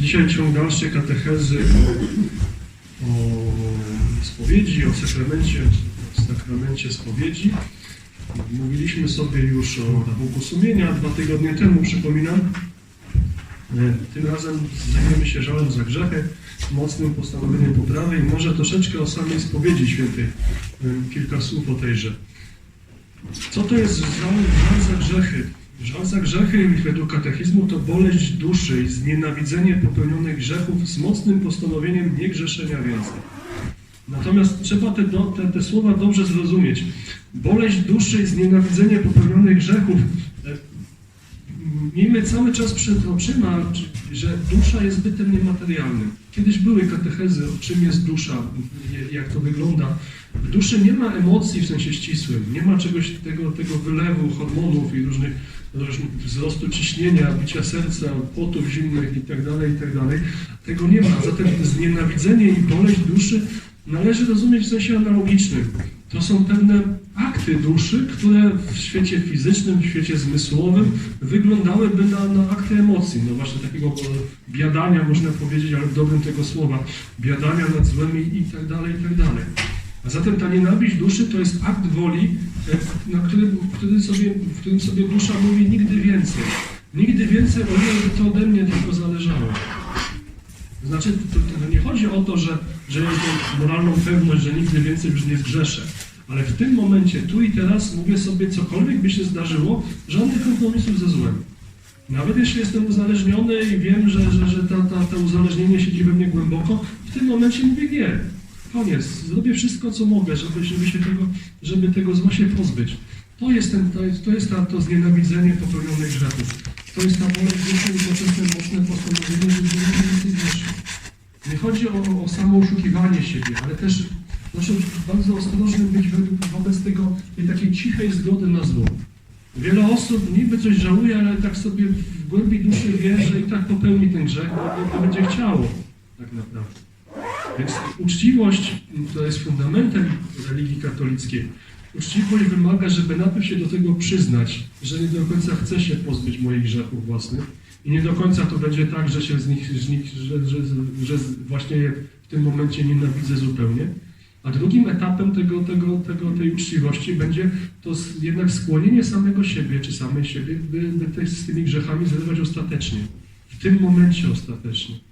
Dzisiaj ciąg dalszy katechezy o, o spowiedzi, o sakramencie, sakramencie spowiedzi. Mówiliśmy sobie już o Bogu sumienia dwa tygodnie temu, przypominam. E, Tym razem zajmiemy się żalem za grzechy, mocnym postanowieniem poprawy i może troszeczkę o samej spowiedzi świętej. E, Kilka słów o tejże. Co to jest żal, żal za grzechy? Żal za grzechy według katechizmu to boleść duszy i znienawidzenie popełnionych grzechów z mocnym postanowieniem niegrzeszenia więcej. Natomiast trzeba te, do, te, te słowa dobrze zrozumieć. Boleść duszy i znienawidzenie popełnionych grzechów. e, Miejmy cały czas przed oczyma, że dusza jest bytem niematerialnym. Kiedyś były katechezy, o czym jest dusza, jak to wygląda. W duszy nie ma emocji w sensie ścisłym, nie ma czegoś tego, tego wylewu hormonów i różnych wzrostu ciśnienia, bicia serca, potów zimnych itd., itd. Tego nie ma. Zatem znienawidzenie i boleść duszy należy rozumieć w sensie analogicznym. To są pewne akty duszy, które w świecie fizycznym, w świecie zmysłowym wyglądałyby na, na akty emocji. No właśnie takiego e, biadania, można powiedzieć, ale w dobrym tego słowa, biadania nad złem i, i A zatem ta nienawiść duszy to jest akt woli, e, na którym, w, którym sobie, w którym sobie dusza mówi nigdy więcej. Nigdy więcej, o ile to ode mnie tylko zależało. Znaczy, to, to nie chodzi o to, że, że ja mam moralną pewność, że nigdy więcej już nie zgrzeszę. Ale w tym momencie, tu i teraz mówię sobie, cokolwiek by się zdarzyło, żadnych kompromisów ze złem. Nawet jeśli jestem uzależniony i wiem, że, że, że ta, ta, to uzależnienie siedzi we mnie głęboko, w tym momencie mówię nie. Koniec. Zrobię wszystko, co mogę, żeby, żeby się tego, żeby tego zła się pozbyć. To jest, ten, to jest, to, jest ta, to znienawidzenie popełnionych grzechów. To jest ta boleść duszy i poczesne mocne postanowienie, żeby nie więcej grzeszyć. Nie chodzi o, o samo oszukiwanie siebie, ale też proszę bardzo ostrożnym być wobec tego tej takiej cichej zgody na zło. Wiele osób niby coś żałuje, ale tak sobie w głębi duszy wie, że i tak popełni ten grzech, bo to będzie chciało tak naprawdę. Więc uczciwość, która jest fundamentem religii katolickiej, uczciwość wymaga, żeby najpierw się do tego przyznać, że nie do końca chce się pozbyć moich grzechów własnych i nie do końca to będzie tak, że się z nich, z nich że, że, że właśnie je w tym momencie nienawidzę zupełnie. A drugim etapem tego, tego, tego, tej uczciwości będzie to jednak skłonienie samego siebie, czy samej siebie, by, z tymi grzechami zerwać ostatecznie. W tym momencie ostatecznie.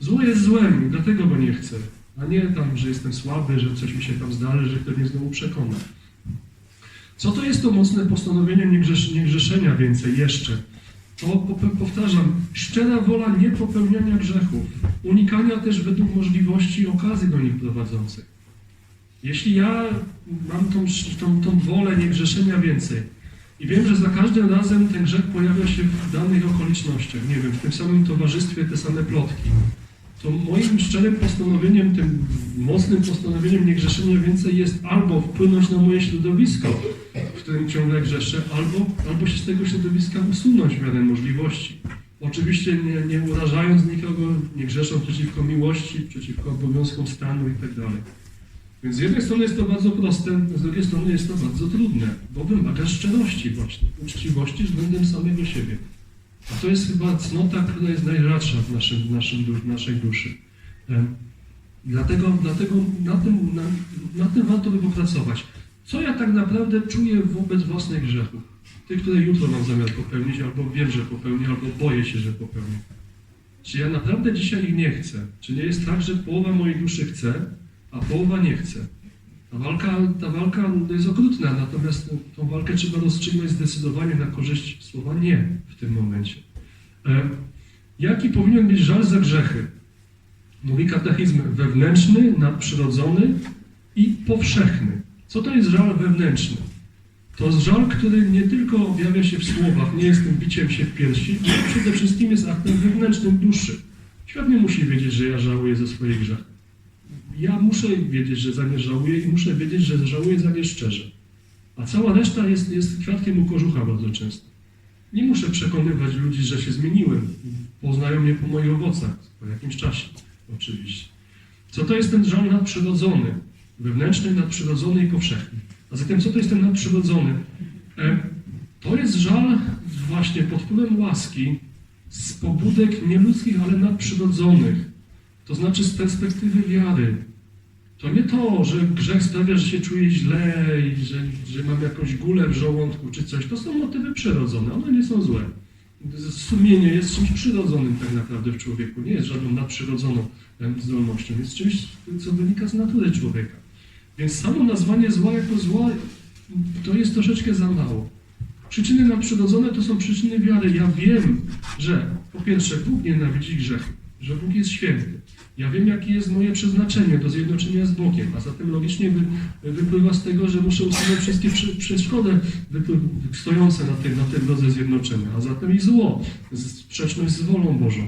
Zło jest złem dlatego go nie chcę. A nie tam, że jestem słaby, że coś mi się tam zdarzy, że ktoś mnie znowu przekona. Co to jest to mocne postanowienie niegrzesz, niegrzeszenia więcej jeszcze? To po- powtarzam, szczera wola niepopełniania grzechów, unikania też według możliwości okazji do nich prowadzących. Jeśli ja mam tą, tą, tą wolę niegrzeszenia więcej i wiem, że za każdym razem ten grzech pojawia się w danych okolicznościach, nie wiem, w tym samym towarzystwie te same plotki, to moim szczerym postanowieniem, tym mocnym postanowieniem niegrzeszenia więcej jest albo wpłynąć na moje środowisko, w którym ciągle grzeszę, albo, albo się z tego środowiska usunąć w miarę możliwości. Oczywiście nie, nie urażając nikogo, nie grzeszą przeciwko miłości, przeciwko obowiązkom stanu i tak. Więc z jednej strony jest to bardzo proste, z drugiej strony jest to bardzo trudne, bo wymaga szczerości właśnie, uczciwości względem samego siebie. To jest chyba cnota, która jest najrzadsza w, naszym, w, naszym, w naszej duszy. Dlatego, dlatego na, tym, na, na tym warto by popracować. Co ja tak naprawdę czuję wobec własnych grzechów? Tych, które jutro mam zamiar popełnić, albo wiem, że popełnię, albo boję się, że popełnię. Czy ja naprawdę dzisiaj ich nie chcę? Czy nie jest tak, że połowa mojej duszy chce, a połowa nie chce? Ta walka, ta walka jest okrutna, natomiast tą walkę trzeba rozstrzygnąć zdecydowanie na korzyść słowa nie w tym momencie. E, Jaki powinien być żal za grzechy? Mówi katechizm wewnętrzny, nadprzyrodzony i powszechny. Co to jest żal wewnętrzny? To jest żal, który nie tylko objawia się w słowach, nie jest tym biciem się w piersi, ale przede wszystkim jest aktem wewnętrznym duszy. Świat nie musi wiedzieć, że ja żałuję ze swoich grzechów. Ja muszę wiedzieć, że za nie żałuję i muszę wiedzieć, że żałuję za nie szczerze. A cała reszta jest, jest kwiatkiem u kożucha bardzo często. Nie muszę przekonywać ludzi, że się zmieniłem. Poznają mnie po moich owocach, po jakimś czasie oczywiście. Co to jest ten żal nadprzyrodzony? Wewnętrzny, nadprzyrodzony i powszechny. A zatem co to jest ten nadprzyrodzony? E, To jest żal właśnie pod wpływem łaski, z pobudek nie ludzkich, ale nadprzyrodzonych. To znaczy z perspektywy wiary. To nie to, że grzech sprawia, że się czuję źle i że, że mam jakąś gulę w żołądku czy coś. To są motywy przyrodzone, one nie są złe. Sumienie jest czymś przyrodzonym tak naprawdę w człowieku, nie jest żadną nadprzyrodzoną zdolnością, jest czymś, co wynika z natury człowieka. Więc samo nazwanie zła jako zła to jest troszeczkę za mało. Przyczyny nadprzyrodzone to są przyczyny wiary. Ja wiem, że po pierwsze Bóg nienawidzi grzechu, że Bóg jest święty. Ja wiem, jakie jest moje przeznaczenie do zjednoczenia z Bogiem, a zatem logicznie wy, wypływa z tego, że muszę usunąć wszystkie przeszkody stojące na tej, na tej drodze zjednoczenia, a zatem i zło, sprzeczność z wolą Bożą.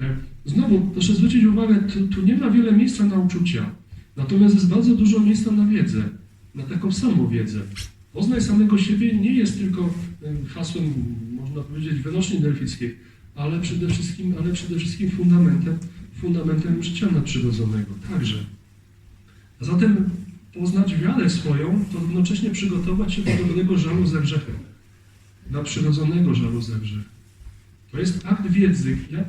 E, Znowu, proszę zwrócić uwagę, tu, tu nie ma wiele miejsca na uczucia, natomiast jest bardzo dużo miejsca na wiedzę, na taką samą wiedzę. Poznaj samego siebie nie jest tylko em, hasłem, można powiedzieć, wyroczni delfickiej, ale przede wszystkim, ale przede wszystkim fundamentem, fundamentem życia nadprzyrodzonego. Także. A zatem poznać wiarę swoją, to równocześnie przygotować się do dobrego żalu za grzechem. Nadprzyrodzonego żalu za grzech. To jest akt wiedzy. Ja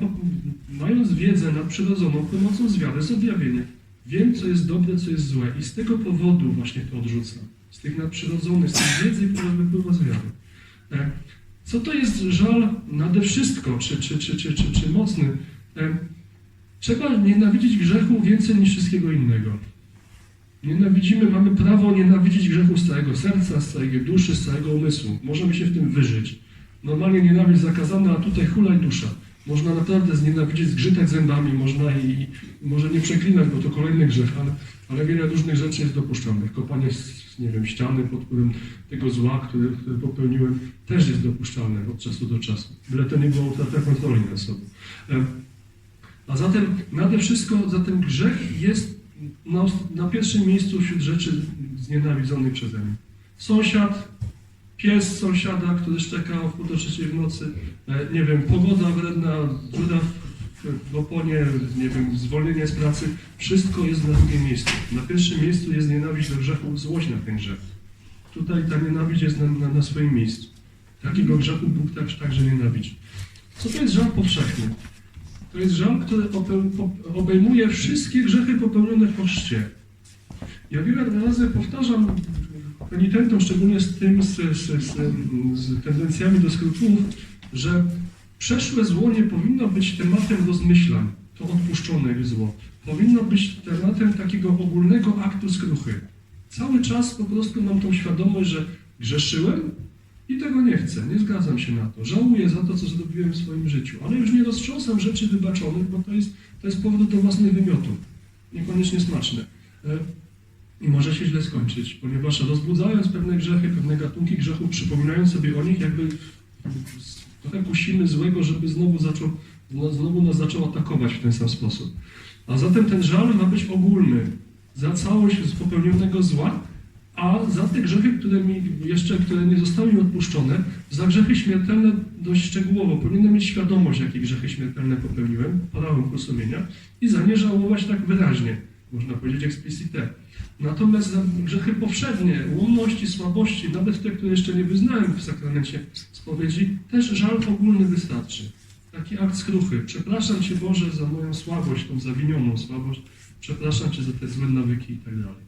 mając wiedzę nadprzyrodzoną, pomocą z wiary, z objawienia, wiem, co jest dobre, co jest złe i z tego powodu właśnie to odrzucam. Z tych nadprzyrodzonych, z tej wiedzy, która wypływa z wiary. E, Co to jest żal nade wszystko, czy, czy, czy, czy, czy, czy mocny? E, Trzeba nienawidzić grzechu więcej niż wszystkiego innego. Nienawidzimy, mamy prawo nienawidzić grzechu z całego serca, z całej duszy, z całego umysłu. Możemy się w tym wyżyć. Normalnie nienawiść zakazana, a tutaj hulaj dusza. Można naprawdę znienawidzieć, zgrzytać zębami, można i, i może nie przeklinać, bo to kolejny grzech, ale, ale wiele różnych rzeczy jest dopuszczalnych. Kopanie, z, nie wiem, ściany pod wpływem tego zła, które, które popełniłem, też jest dopuszczalne od czasu do czasu. Byle to nie było utrata kontroli nad sobą. A zatem nade wszystko, zatem grzech jest na, na pierwszym miejscu wśród rzeczy znienawidzonych przeze mnie. Sąsiad, pies sąsiada, który szczeka o pół do trzeciej w nocy, e, nie wiem, pogoda wredna, dziura w, w oponie, nie wiem, zwolnienie z pracy, wszystko jest na drugim miejscu. Na pierwszym miejscu jest nienawiść do grzechu, złość na ten grzech. Tutaj ta nienawiść jest na, na, na swoim miejscu. Takiego grzechu Bóg też także nienawidzi. Co to jest żal powszechny? To jest żal, który obejmuje wszystkie grzechy popełnione w chrzcie. Ja wiele razy powtarzam penitentom, szczególnie z tym, z, z, z, z tendencjami do skrupułów, że przeszłe zło nie powinno być tematem rozmyślań, to odpuszczone zło. Powinno być tematem takiego ogólnego aktu skruchy. Cały czas po prostu mam tą świadomość, że grzeszyłem i tego nie chcę, nie zgadzam się na to. Żałuję za to, co zrobiłem w swoim życiu, ale już nie roztrząsam rzeczy wybaczonych, bo to jest, to jest powrót do własnych wymiotów. Niekoniecznie smaczne. E, I może się źle skończyć, ponieważ rozbudzając pewne grzechy, pewne gatunki grzechów, przypominając sobie o nich, jakby trochę kusimy złego, żeby znowu, zaczął, no, znowu nas zaczął atakować w ten sam sposób. A zatem ten żal ma być ogólny za całość popełnionego zła, a za te grzechy, które mi jeszcze, które nie zostały mi odpuszczone, za grzechy śmiertelne dość szczegółowo. Powinienem mieć świadomość, jakie grzechy śmiertelne popełniłem, prawem sumienia i za nie żałować tak wyraźnie, można powiedzieć explicite. Natomiast za grzechy powszednie, ułomności, słabości, nawet te, które jeszcze nie wyznałem w sakramencie spowiedzi, też żal ogólny wystarczy. Taki akt skruchy. Przepraszam Cię Boże za moją słabość, tą zawinioną słabość. Przepraszam Cię za te złe nawyki i tak dalej.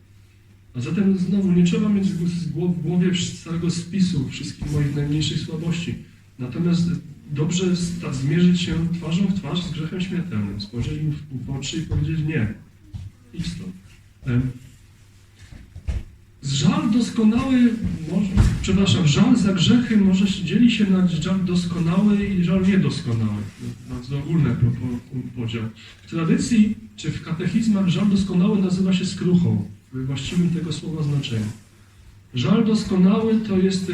A zatem znowu nie trzeba mieć w gł- w głowie całego spisu wszystkich moich najmniejszych słabości. Natomiast dobrze zmierzyć się twarzą w twarz z grzechem śmiertelnym, spojrzeć mu w- oczy i powiedzieć nie. Idź stąd. Żal doskonały, może, przepraszam, żal za grzechy może się dzieli się na żal doskonały i żal niedoskonały. Bardzo ogólny po, po, podział. W tradycji czy w katechizmach żal doskonały nazywa się skruchą, w właściwym tego słowa znaczeniu. Żal doskonały to jest,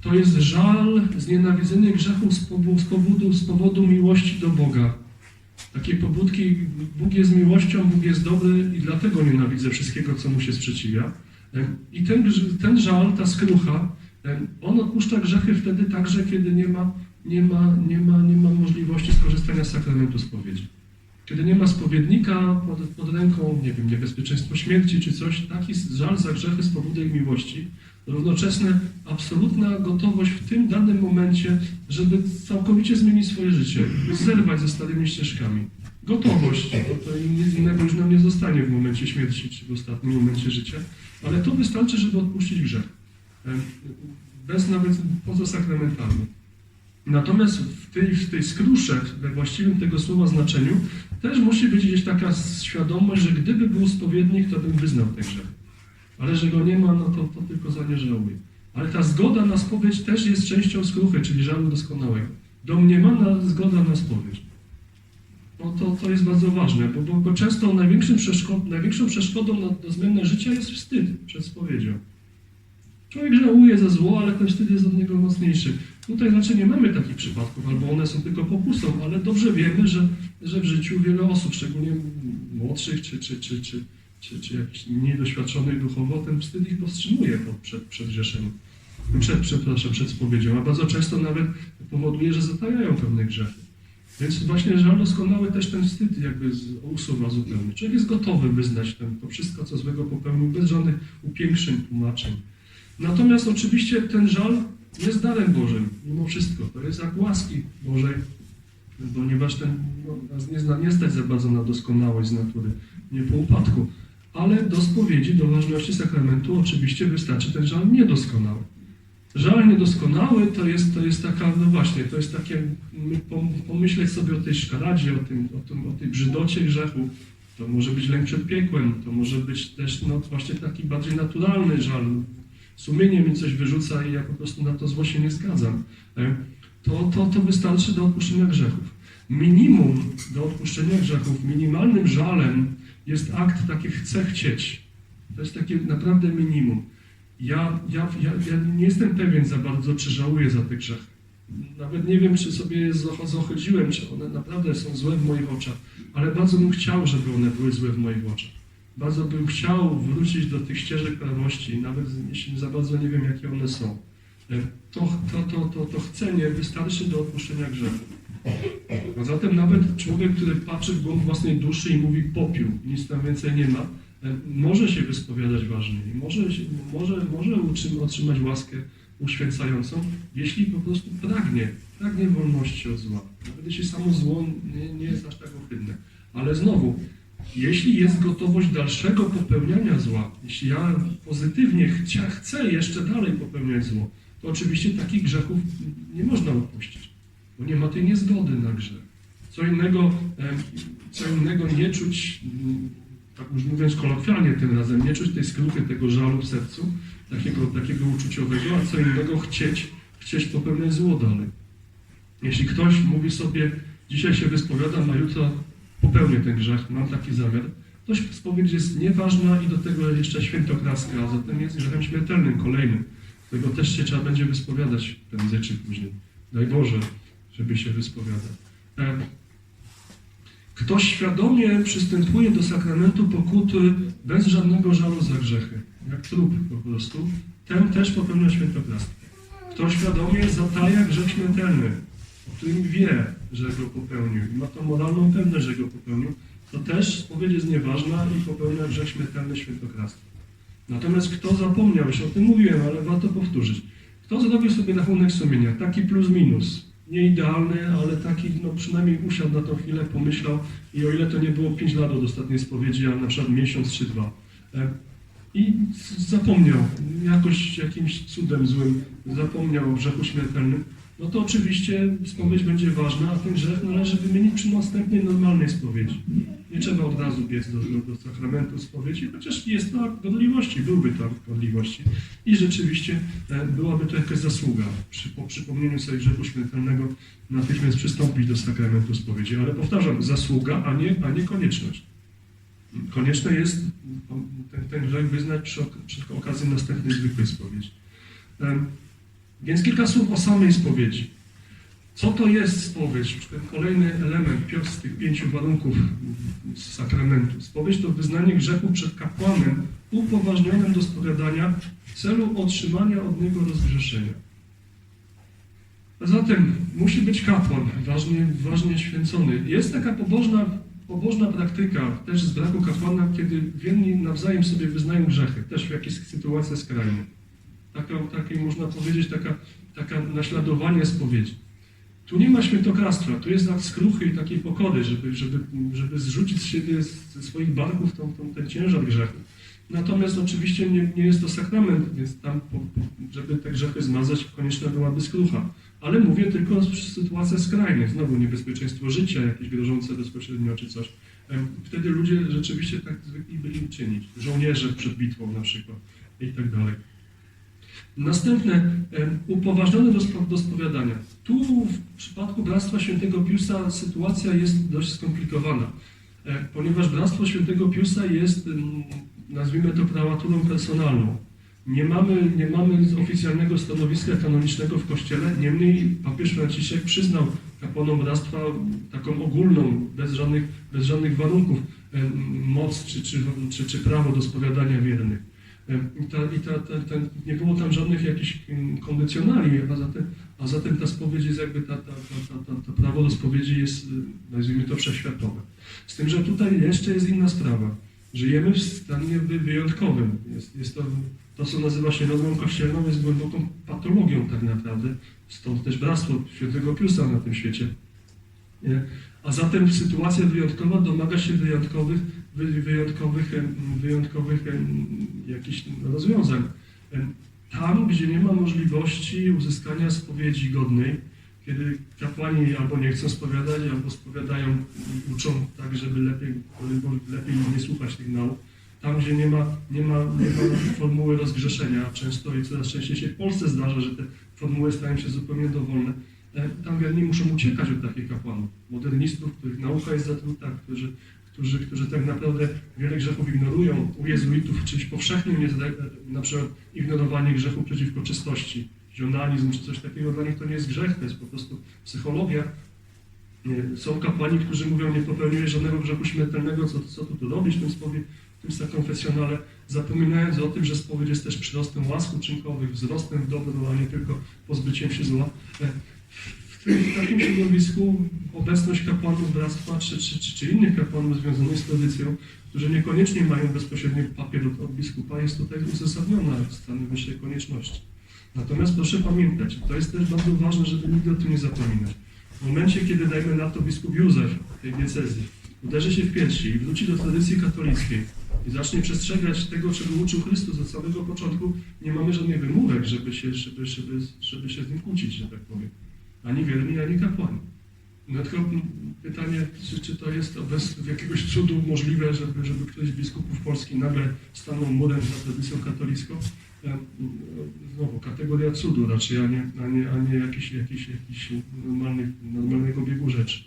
to jest żal znienawidzenia grzechu z powodu, z, powodu, z powodu miłości do Boga. Takie pobudki, Bóg jest miłością, Bóg jest dobry i dlatego nienawidzę wszystkiego, co mu się sprzeciwia. I ten, ten żal, ta skrucha, on odpuszcza grzechy wtedy także, kiedy nie ma, nie ma, nie ma, nie ma możliwości skorzystania z sakramentu spowiedzi. Kiedy nie ma spowiednika pod, pod ręką, nie wiem, niebezpieczeństwo śmierci czy coś, taki żal za grzechy spowoduje miłości, równocześnie absolutna gotowość w tym danym momencie, żeby całkowicie zmienić swoje życie, zerwać ze starymi ścieżkami. Gotowość, bo to nic innego już nam nie zostanie w momencie śmierci czy w ostatnim momencie życia, ale to wystarczy, żeby odpuścić grzech. Bez nawet poza sakramentalnym. Natomiast w tej, w tej skrusze, we właściwym tego słowa znaczeniu, też musi być gdzieś taka świadomość, że gdyby był spowiednik, to bym wyznał ten grzech. Ale że go nie ma, no to, to tylko za nie. Ale ta zgoda na spowiedź też jest częścią skruchy, czyli żalu doskonałego. Domniemana zgoda na spowiedź. No to, to jest bardzo ważne, bo, bo, bo często największym przeszkod, największą przeszkodą na, do zmiany życia jest wstyd przed spowiedzią. Człowiek żałuje za zło, ale ten wstyd jest od niego mocniejszy. Tutaj raczej nie mamy takich przypadków, albo one są tylko pokusą, ale dobrze wiemy, że, że w życiu wiele osób, szczególnie młodszych czy, czy, czy, czy, czy, czy jakichś mniej doświadczonych duchowo, ten wstyd ich powstrzymuje po- przed, przed grzeszeniem. Przed, przepraszam, przed spowiedzią, a bardzo często nawet powoduje, że zatajają pewne grzechy. Więc właśnie żal doskonały też ten wstyd jakby usuwa zupełnie. Człowiek jest gotowy wyznać ten, to wszystko, co złego popełnił, bez żadnych upiększeń, tłumaczeń. Natomiast oczywiście ten żal jest darem Bożym, mimo wszystko. To jest akt łaski Bożej, ponieważ ten, no, nas nie, zna, nie stać za bardzo na doskonałość z natury, nie po upadku. Ale do spowiedzi, do ważności sakramentu oczywiście wystarczy ten żal niedoskonały. Żal niedoskonały to jest, to jest taka, no właśnie, to jest takie, my pom- pomyśleć sobie o tej szkaradzie, o, tym, o, tym, o tej brzydocie grzechu. To może być lęk przed piekłem, to może być też no, właśnie taki bardziej naturalny żal. Sumienie mi coś wyrzuca i ja po prostu na to zło się nie zgadzam. To, to, to wystarczy do odpuszczenia grzechów. Minimum do odpuszczenia grzechów, minimalnym żalem jest akt taki chcę chcieć. To jest takie naprawdę minimum. Ja, ja, ja, ja nie jestem pewien za bardzo, czy żałuję za te grzechy. Nawet nie wiem, czy sobie je zochodziłem, czy one naprawdę są złe w moich oczach, ale bardzo bym chciał, żeby one były złe w moich oczach. Bardzo bym chciał wrócić do tych ścieżek prawości, nawet jeśli za bardzo nie wiem, jakie one są. To, to, to, to, to chcenie wystarczy do odpuszczenia grzechu. A zatem nawet człowiek, który patrzy w głąb własnej duszy i mówi popiół, nic tam więcej nie ma, może się wyspowiadać ważniej, może, może, może otrzymać łaskę uświęcającą, jeśli po prostu pragnie, pragnie wolności od zła. Nawet jeśli samo zło nie, nie jest aż tak ohydne. Ale znowu, jeśli jest gotowość dalszego popełniania zła, jeśli ja pozytywnie chcia, chcę jeszcze dalej popełniać zło, to oczywiście takich grzechów nie można odpuścić, bo nie ma tej niezgody na grzech. Co innego, co innego nie czuć, mm, tak już mówiąc kolokwialnie tym razem, nie czuć tej skruchy, tego żalu w sercu, takiego, takiego uczuciowego, a co innego chcieć, chcieć popełniać zło dalej. Jeśli ktoś mówi sobie, dzisiaj się wyspowiadam, a jutro popełnię ten grzech, mam taki zamiar, to spowiedź jest nieważna i do tego jeszcze świętokradzka, a zatem jest grzechem śmiertelnym, kolejnym. Tego też się trzeba będzie wyspowiadać prędzej czy później. Daj Boże, żeby się wyspowiadać. E, Kto świadomie przystępuje do sakramentu pokuty bez żadnego żalu za grzechy, jak trup po prostu, ten też popełnia świętokradztwo. Kto świadomie zataja grzech śmiertelny, o którym wie, że go popełnił i ma tą moralną pewność, że go popełnił, to też spowiedź jest nieważna i popełnia grzech śmiertelny świętokradztwo. Natomiast kto zapomniał, już o tym mówiłem, ale warto powtórzyć. Kto zrobił sobie rachunek sumienia, taki plus minus, nie idealny, ale taki, no przynajmniej usiadł na tą chwilę, pomyślał i o ile to nie było 5 lat od ostatniej spowiedzi, a na przykład miesiąc czy dwa. E, I zapomniał, jakoś jakimś cudem złym zapomniał o grzechu śmiertelnym, no to oczywiście spowiedź będzie ważna, a ten grzech należy wymienić przy następnej normalnej spowiedzi. Nie trzeba od razu biec do, do, sakramentu spowiedzi, chociaż jest to godliwości, byłby to godliwości. I rzeczywiście e, byłaby to jakaś zasługa przy po przypomnieniu sobie grzechu śmiertelnego natychmiast przystąpić do sakramentu spowiedzi. Ale powtarzam, zasługa, a nie, a nie konieczność. Konieczne jest ten, ten grzech wyznać przy, przy okazji następnej zwykłej spowiedzi. Więc kilka słów o samej spowiedzi. Co to jest spowiedź? Kolejny element, piąty z tych pięciu warunków z sakramentu. Spowiedź to wyznanie grzechu przed kapłanem upoważnionym do spowiadania w celu otrzymania od niego rozgrzeszenia. A zatem musi być kapłan, ważnie, ważnie święcony. Jest taka pobożna pobożna praktyka, też z braku kapłana, kiedy wierni nawzajem sobie wyznają grzechy, też w jakichś sytuacjach skrajnych. Taka, takie można powiedzieć, taka, taka naśladowanie spowiedzi. Tu nie ma świętokradztwa, tu jest akt skruchy i takiej pokory, żeby, żeby, żeby zrzucić z siebie ze swoich barków tą, tą, ten ciężar grzechu. Natomiast oczywiście nie, nie jest to sakrament, więc tam, po, żeby te grzechy zmazać, konieczna byłaby skrucha. Ale mówię tylko o sytuacjach skrajnych, znowu niebezpieczeństwo życia, jakieś grożące bezpośrednio czy coś. Wtedy ludzie rzeczywiście tak zwykli byli czynić. Żołnierze przed bitwą na przykład i tak dalej. Następne, em, upoważnione do, spo- do spowiadania. Tu w przypadku Bractwa Świętego Piusa sytuacja jest dość skomplikowana, ponieważ Bractwo Świętego Piusa jest, nazwijmy to, prałaturą personalną. Nie mamy, nie mamy oficjalnego stanowiska kanonicznego w Kościele, niemniej papież Franciszek przyznał kapłanom bractwa taką ogólną, bez żadnych, bez żadnych warunków, moc czy, czy, czy, czy prawo do spowiadania wiernych. Em, I, ta, i ta, ta, ta, nie było tam żadnych jakichś em, kondycjonali, a zatem, a zatem ta spowiedź jest jakby, ta, ta, ta, ta, ta, prawo do spowiedzi jest, y, nazwijmy to, wszechświatowe. Z tym, że tutaj jeszcze jest inna sprawa. Żyjemy w stanie wy- wyjątkowym. Jest, jest to, to, co nazywa się normą kościelną, jest głęboką patologią tak naprawdę. Stąd też bractwo świętego Piusa na tym świecie. Nie? A zatem sytuacja wyjątkowa domaga się wyjątkowych, wy, wyjątkowych, wyjątkowych jakichś rozwiązań. Tam, gdzie nie ma możliwości uzyskania spowiedzi godnej, kiedy kapłani albo nie chcą spowiadać, albo spowiadają i uczą tak, żeby lepiej, lepiej nie słuchać tych nauk, tam, gdzie nie ma, nie ma, nie ma formuły rozgrzeszenia, często i coraz częściej się w Polsce zdarza, że te formuły stają się zupełnie dowolne, e, tam wierni muszą uciekać od takich kapłanów, modernistów, których nauka jest zatruta, którzy, którzy, którzy tak naprawdę wiele grzechów ignorują. U jezuitów czymś powszechnym jest e, na przykład ignorowanie grzechu przeciwko czystości, zionalizm czy coś takiego. Dla nich to nie jest grzech, to jest po prostu psychologia. Są kapłani, którzy mówią, nie popełniłeś żadnego grzechu śmiertelnego, co, co tu, tu robisz w tym, spowie, w tym konfesjonale, zapominając o tym, że spowiedź jest też przyrostem łask uczynkowych, wzrostem w dobro, a nie tylko pozbyciem się zła. W, takim środowisku obecność kapłanów bractwa czy, czy, czy, czy innych kapłanów związanych z tradycją, którzy niekoniecznie mają bezpośredni papier od biskupa, jest tutaj uzasadniona w stanie wyższej konieczności. Natomiast proszę pamiętać, to jest też bardzo ważne, żeby nigdy o tym nie zapominać. W momencie, kiedy dajmy na to biskup Józef tej diecezji, uderzy się w piersi i wróci do tradycji katolickiej i zacznie przestrzegać tego, czego uczył Chrystus od samego początku, nie mamy żadnych wymówek, żeby się, żeby, żeby, żeby się z nim kłócić, że tak powiem. Ani wierni, ani kapłani. Tylko pytanie, czy, czy to jest bez jakiegoś cudu możliwe, żeby, żeby ktoś z biskupów Polski nagle stanął murem za tradycją katolicką? Znowu, kategoria cudu raczej, a nie, a nie, a nie jakiś, jakiś, jakiś normalny, normalnego biegu rzeczy.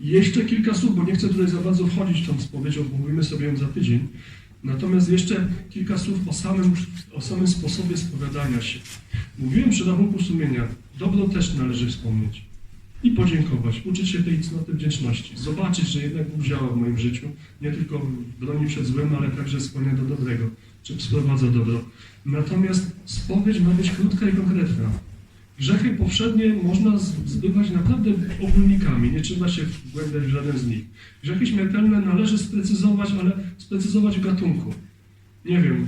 Jeszcze kilka słów, bo nie chcę tutaj za bardzo wchodzić w tą spowiedzią, bo mówimy sobie ją za tydzień. Natomiast jeszcze kilka słów o samym, o samym sposobie spowiadania się. Mówiłem przy rachunku sumienia, dobro też należy wspomnieć i podziękować, uczyć się tej cnoty wdzięczności, zobaczyć, że jednak Bóg działa w moim życiu, nie tylko broni przed złem, ale także skłania do dobrego, czy sprowadza dobro. Natomiast spowiedź ma być krótka i konkretna. Grzechy powszednie można zbywać naprawdę ogólnikami, nie trzeba się wgłębiać w żaden z nich. Grzechy śmiertelne należy sprecyzować, ale sprecyzować w gatunku. Nie wiem,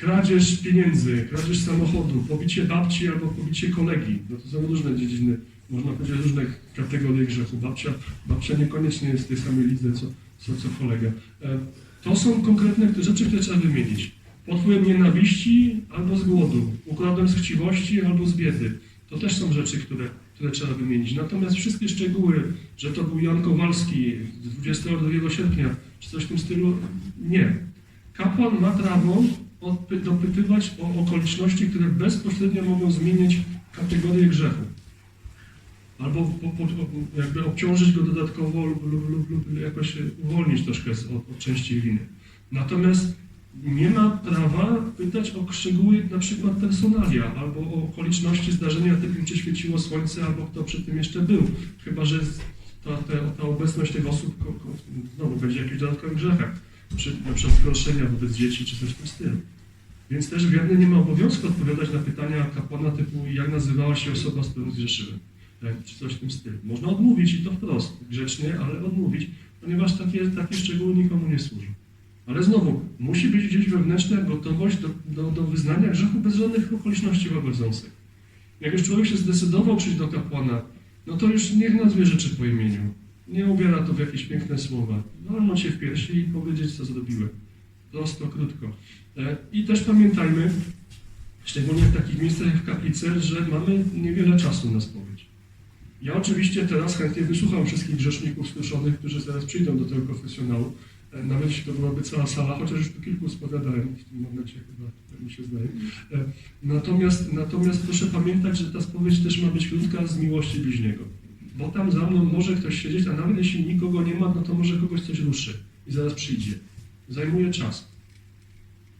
kradzież pieniędzy, kradzież samochodu, pobicie babci albo pobicie kolegi. No to są różne dziedziny, można powiedzieć różne kategorie grzechu. Babcia, babcia niekoniecznie jest w tej samej lidze, co, co, co kolega. E, To są konkretne rzeczy, które trzeba wymienić. Pod wpływem nienawiści albo z głodu, układem z chciwości albo z biedy. To też są rzeczy, które, które trzeba wymienić. Natomiast wszystkie szczegóły, że to był Jan Kowalski z 22 sierpnia, czy coś w tym stylu, nie. Kapłan ma prawo dopytywać o okoliczności, które bezpośrednio mogą zmienić kategorię grzechu. Albo po, po, jakby obciążyć go dodatkowo lub, lub, lub, lub jakoś uwolnić troszkę od, od części winy. Natomiast nie ma prawa pytać o szczegóły na przykład personalia albo o okoliczności zdarzenia typu czy świeciło słońce albo kto przy tym jeszcze był. Chyba, że ta, ta, ta obecność tych osób znowu będzie w jakichś dodatkowych grzechach, na przykład zgorszenia wobec dzieci czy coś w tym stylu. Więc też wierny nie ma obowiązku odpowiadać na pytania kapłana typu jak nazywała się osoba, z którą zgrzeszyłem. e, czy coś w tym stylu. Można odmówić i to wprost, grzecznie, ale odmówić, ponieważ takie, takie szczegóły nikomu nie służą. Ale znowu, musi być gdzieś wewnętrzna gotowość do, do, do wyznania grzechu bez żadnych okoliczności wałęszących. Jak już człowiek się zdecydował przyjść do kapłana, no to już niech nazwie rzeczy po imieniu. Nie ubiera to w jakieś piękne słowa. Walnąć się w piersi i powiedzieć, co zrobiłem. Prosto, krótko. E, I też pamiętajmy, szczególnie w takich miejscach jak w kaplicy, że mamy niewiele czasu na spowiedź. Ja oczywiście teraz chętnie wysłucham wszystkich grzeszników słyszonych, którzy zaraz przyjdą do tego konfesjonału. E, Nawet jeśli to byłaby cała sala, chociaż już tu kilku spowiadałem w tym momencie chyba, mi się zdaje. E, Natomiast, natomiast proszę pamiętać, że ta spowiedź też ma być krótka z miłości bliźniego. Bo tam za mną może ktoś siedzieć, a nawet jeśli nikogo nie ma, no to może kogoś coś ruszy i zaraz przyjdzie. Zajmuje czas.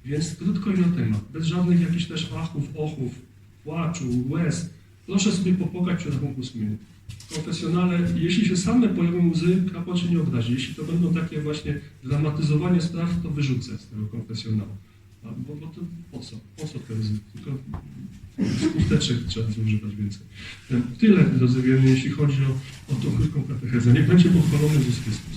Więc krótko i na temat. Bez żadnych jakichś też achów, ochów, płaczu, łez. Proszę sobie popłakać przy rachunku sumienia. W konfesjonale, jeśli się same pojawią łzy, kapłan się nie obrazi. Jeśli to będą takie właśnie dramatyzowanie spraw, to wyrzucę z tego konfesjonału. A, bo, bo to po co? Po co te łzy? Tylko skuteczek trzeba zużywać więcej. E, Tyle, drodzy wierni, jeśli chodzi o, o tą krótką katechezę. Niech będzie pochwalony Jezus Chrystus.